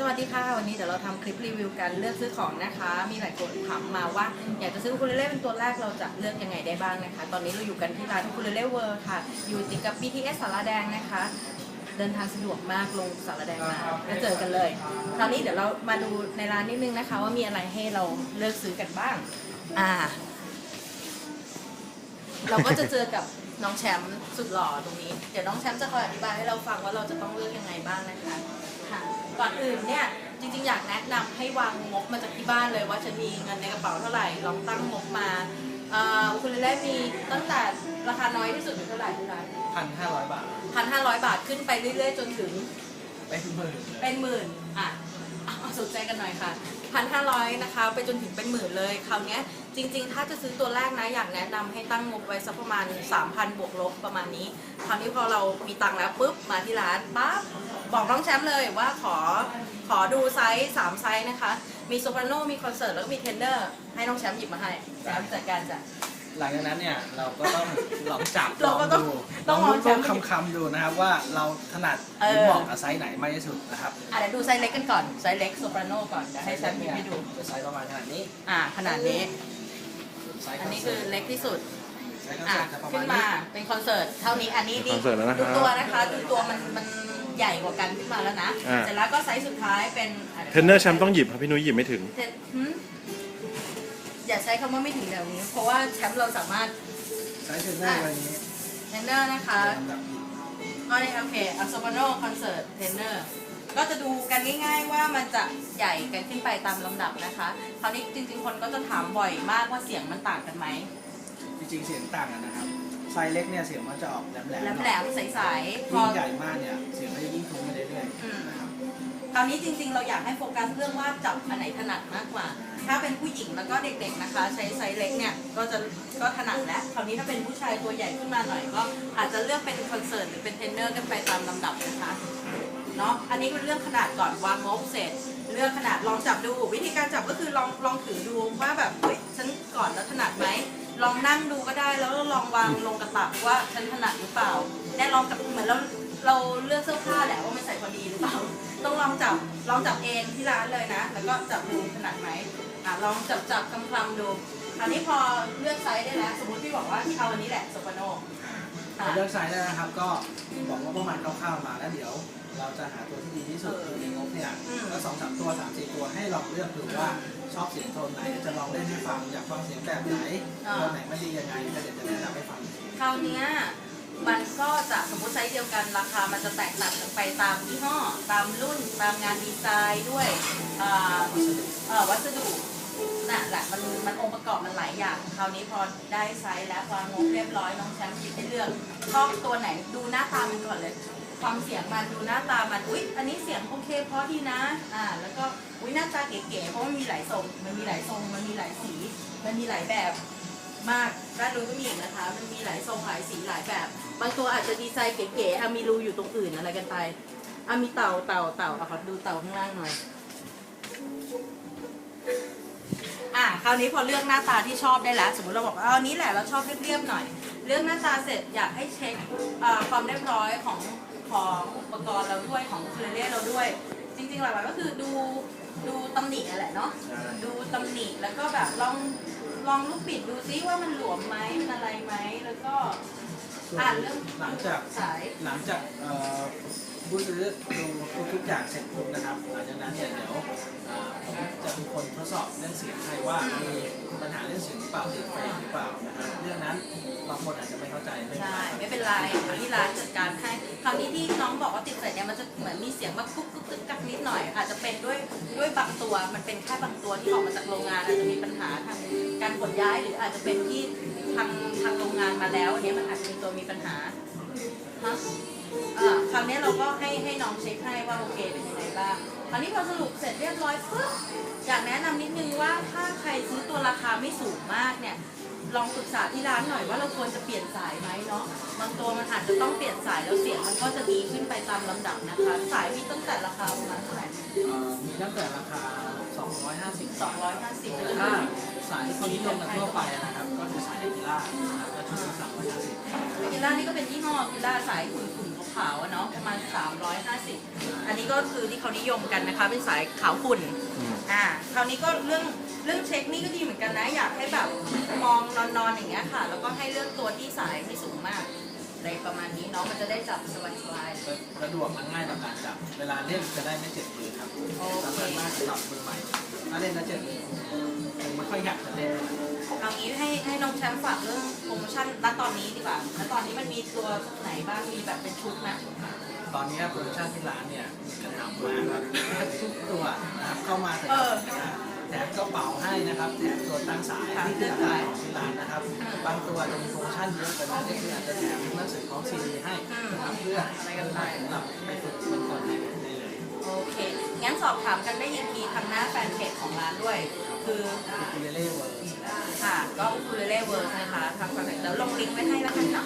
สวัสดีค่ะ วันนี้เดี๋ยวเราทำคลิปรีวิวการเลือกซื้อของนะคะ มีหลายคนถามมาว่า อยากจะซื้ออูคูเลเล่เป็นตัวแรกเราจะเลือกยังไงได้บ้างนะคะ ตอนนี้เราอยู่กันที่ร้านอูคูเลเล่เวิร์ค่ะ อยู่ติดกับ BTS สารแดงนะคะ เดินทางสะดวกมากลงสารแดงมาก็เจอกันเลย คราวนี้เดี๋ยวเรามาดูในร้านนิดนึงนะคะ ว่ามีอะไรให้เราเลือกซื้อกันบ้าง อ่า เราก็จะเจอกับน้องแชมป์สุดหล่อตรงนี้ เดี๋ยวน้องแชมป์จะคอยอธิบายให้เราฟังว่าเราจะต้องเลือกยังไงบ้างนะคะค่ะ ก่อนอื่นเนี่ยจริงๆ อยากแนะนำให้วางงบมาจากที่บ้านเลยว่าจะมีเงินในกระเป๋าเท่าไหร่ลองตั้งงบมาเอ่ออุคุเลเล่มีตั้งแต่ราคาน้อยที่สุดอยู่เท่าไหร่ที่ร้านพันห้าร้อยบาทพันห้าร้อยบาทขึ้นไปเรื่อยๆ จนถึงเป็นหมื่นเป็นหมื่นอะเอา สนใจกันหน่อยค่ะพันห้าร้อยนะคะ ไปจนถึงเป็นหมื่นเลยคราวนี้จริงๆ ถ้าจะซื้อตัวแรกนะอยากแนะนำให้ตั้งงบไว้สักประมาณ 3,000 บวกลบประมาณนี้คราวนี้พอเรามีตังค์แล้วปุ๊บมาที่ร้านปั๊บบอกน้องแชมป์เลยว่าขอขอดูไซส์3ไซส์นะคะ มีโซปราโนมีคอนเสิร์ตแล้วก็มีเทนเดอร์ให้น้องแชมป์หยิบมาให้แชมป์จัดการจ้ะ หลังจากนั้นเนี่ยเราก็ต้องลองจับเราก็ต้องดูต้องลลอองงดูจับคำๆดูนะครับว่าเราถนัดหเออรือเหมาะกับไซส์ไหนมากที่สุดนะครับอะเดี๋ยวดูไซส์เล็กกันก่อน ไซส์เล็กโซปราโนก่อนเดี๋ยวให้แชมป์หยิบให้ดู จะไซส์ประมาณขนาดนี้อ่าขนาดนี้ ไซส์อันนี้คือเล็กที่สุด ไซส์คอนอะเสิร์ตจะประขึ้มานณมานี้เป็นคอนเสิร์ตเท่านี้อันนี้ดีคอนเสิร์ตแล้วนะครับดูตัวนะคะดูตัวมันมันใหญ่กว่ากันขึ้นมาแล้วนะอ่า เสร็จแล้วก็ไซส์สุดท้ายเป็นเทรนเนอร์แชมป์ต้องหยิบครับพี่นุ้ยหยิบไม่ถึงเทรนหืม อย่าใช้คำว่าไม่ถึงเดี๋ยวนี้ เพราะว่าแชมป์เราสามารถไซส์เทรนเนอร์อะไรนี้เทรนเนอร์นะคะลำดับผิดอ๋อนี่โอเคอัลโซปาโนคอนเสิร์ตเทรนเนอร์ก็จะดูกันง่ายๆว่ามันจะใหญ่กันขึ้นไปตามลำดับนะคะ คราวนี้จริงๆคนก็จะถามบ่อยมากว่าเสียงมันต่างกันไหมจริงๆเสียงต่างกันนะครับไซส์เล็กเนี่ยเสียงมันจะออกแหลมๆหน่อยแหลมๆใสๆพอ ยิ่งใหญ่มากเนี่ยเสียงก็จะยิ่งทุ้มไปเรื่อยอืม ๆนะครับ คราวนี้จริงๆ เราอยากให้โฟกัสเรื่องว่าจับอันไหนถนัดมาก เด็กๆนะคะ ใช้ไซส์เล็กเนี่ยก็จะก็ถนัดแล้วคราวนี้ถ้าเป็นผู้ชายตัวใหญ่ขึ้นมาหน่อยก็อาจจะเลือกเป็นคอนเสิร์ตหรือเป็นเทรนเนอร์กันไปตามลำดับนะคะเนาะอันนี้เป็นเรื่องขนาดก่อนวางงบเสร็จ เลือกขนาดลองจับดู วิธีการจับก็คือลองลองถือดูว่าแบบเฮ้ยฉันก่อนแล้วถนัดไหมลองนั่งดูก็ได้แล้วลองวางลงกระตักว่าฉันถนัดหรือเปล่าแน่ลองกับเหมือนเรา เราเลือกเสื้อผ้าแหละว่ามันใส่พอดีหรือเปล่า ต้องลองจับลองจับเองที่ร้านเลยนะ แล้วก็จับดูถนัดไหมอะลองจับจับคำคำๆดูอันนี้พอเลือกไซส์ได้แล้ว สมมติพี่บอกว่าที่เอาอันนี้แหละโซปาโนอะพอเลือกไซส์ได้นะครับ ก็บอกว่าประมาณคร่าวๆมาแล้วเดี๋ยว เราจะหาตัวที่ดีที่สุดเออในงบเนี่ยอืม ก็สองสามตัวสามสี่ตัวให้ลองเลือกดูว่าชอบเสียงโทนไหนจะลองเล่นให้ฟังอยากฟังเสียงแบบไหนโทนไหนมันดียังไงก็เดี๋ยวจะแนะนำให้ฟังคราวเนี้ย มันก็จะสมมติไซส์เดียวกันราคามันจะแตกต่างกันไปตามยี่ห้อ ตามรุ่น ตามงานดีไซน์ด้วยอ่าเอ่อวัสดุน่ะแหละมันมันองค์ประกอบมันหลายอย่าง คราวนี้พอได้ไซส์แล้ววางงบเรียบร้อยน้องแชมป์หยิบให้เลือกชอบตัวไหนดูหน้าตามันก่อนเลยฟังเสียงมันดูหน้าตามันอุ๊ยอันนี้เสียงโอเคเพราะดีนะอ่าแล้วก็อุ๊ยหน้าตาเก๋ๆเพราะมันมีหลายทรงมันมีหลายทรงมันมีหลายสี มันมีหลายแบบมากด้านนู้นก็มีอีกนะคะ มันมีหลายทรงหลายสีหลายแบบ บางตัวอาจจะดีไซน์เก๋ๆอะมีรูอยู่ตรงอื่นอะไรกันไปอะมีเต่าเต่าเต่าเอาขอดูเต่าข้างล่างหน่อย อะคราวนี้พอเลือกหน้าตาที่ชอบได้แล้ว สมมติเราบอกว่าเอาอันนี้แหละเราชอบเรียบๆหน่อย เลือกหน้าตาเสร็จอยากให้เช็คความเรียบร้อยของของอุปกรณ์เราด้วยของคูเลเล่เราด้วย จริงๆหลักๆก็คือดูดูตำหนินั่นแหละเนาะดูตำหนิแล้วก็แบบลองลองลูกปิดดูซิว่ามันหลวมไหมมันอะไรไหมแล้วก็ อ่านเรื่องหลังจากสาย หลังจากเอ่อผู้ซื้อดูทุกๆอย่างเสร็จปุ๊บนะครับหลังจากนั้นเนี่ยเดี๋ยวอ่อผมจะเป็นคนทดสอบเรื่องเสียงให้ว่ามีปัญหาเรื่องเสียงหรือเปล่าติดเฟรมหรือเปล่านะครับ รื่องนั้นบางคนอาจจะไม่เข้าใจไม่เป็นใช่ไรไม่เป็นไรเดี๋ยวที่ร้านจัดการให้คราวนี้ที่น้องบอกว่าติดเสร็จเนี่ยมันจะเหมือนมีเสียงแบบกุ๊กกุ๊กกุ๊กกักนิดหน่อยอาจจะเป็นด้วยด้วยบางตัวมันเป็นแค่บางตัวที่ออกมาจากโรงงานอาจจะมีปัญหาทางการขนย้ายหรืออาจจะเป็นที่ทางทางโรงงานมาแล้วอันนี้มันอาจจะมีตัวมีปัญหาฮะอ่าคราวนี้เราก็ให้ให้น้องเช็คให้ว่าโอเคเป็นยังไงบ้างคราวนี้พอสรุปเสร็จเรียบร้อยปุ๊บ อยากแนะนำนิดนึงว่าถ้าใครซื้อตัวราคาไม่สูงมากเนี่ย ลองปรึกษาที่ร้านหน่อยว่าเราควรจะเปลี่ยนสายไหมเนาะบางตัวมันอาจจะต้องเปลี่ยนสายแล้วเสียงมันก็จะดีขึ้นไปตามลำดับนะคะ สายมีตั้งแต่ราคาประมาณเท่าไหร่เอ่อมีตั้งแต่ราคา 250 250แต่ถ้า สายที่นิยมกันทั่วไปนะครับ ก็คือสายเอกิล่านะครับก็ชุดละ350กิล่านี่ก็เป็นยี่ห้อกิล่าสายขุ่นๆขาวๆอะเนาะประมาณ 350 อันนี้ก็คือที่เขานิยมกันนะคะ เป็นสายขาวขุ่นอืมอ่าคราวนี้ก็เรื่องเรื่องเช็คนี่ก็ดีเหมือนกันนะอยากให้แบบมองนอนๆอย่างเงี้ยค่ะ แล้วก็ให้เลือกตัวที่สายไม่สูงมาก อะไรประมาณนี้เนาะมันจะได้จับสบายๆสะดวกมันง่ายต่อการจับ เวลาเล่นจะได้ไม่เจ็บมือครับโอเค สำคัญมากสำหรับมือใหม่ ถ้าเล่นแล้วเจ็บมือผมไม่ค่อยอยากจะเล่นเอางี้ให้ให้น้องแชมป์ฝากเรื่องโปรโมชั่นณตอนนี้ดีกว่าณตอนนี้มันมีตัวไหนบ้าง มีแบบเป็นชุดนะ ตอนนี้โปรโมชั่นที่ร้านเนี่ยมีกระหน่ำมากครับทุกตัวนะครับเข้ามาถึงเออ แถมกระเป๋าให้นะครับแถมตัวตั้งสายค่ะที่คือสายของที่ร้านนะครับ บางตัวจะมีโปรโมชั่นเยอะกว่านั้นก็คืออาจจะแถมหนังสือของซีดีให้นะครับเพื่ออะไรกันไปสำหรับไปฝึกเป็นคนได้เลยโอเค งั้นสอบถามกันได้อีกทีทางหน้าแฟนเพจของร้านด้วย คือคูเลเล่เวิร์ค่ะ ก็อุคูเลเล่เวิร์กนะคะทางแฟนเพจเดี๋ยวลงลิงก์ไว้ให้แล้วกันค่ะ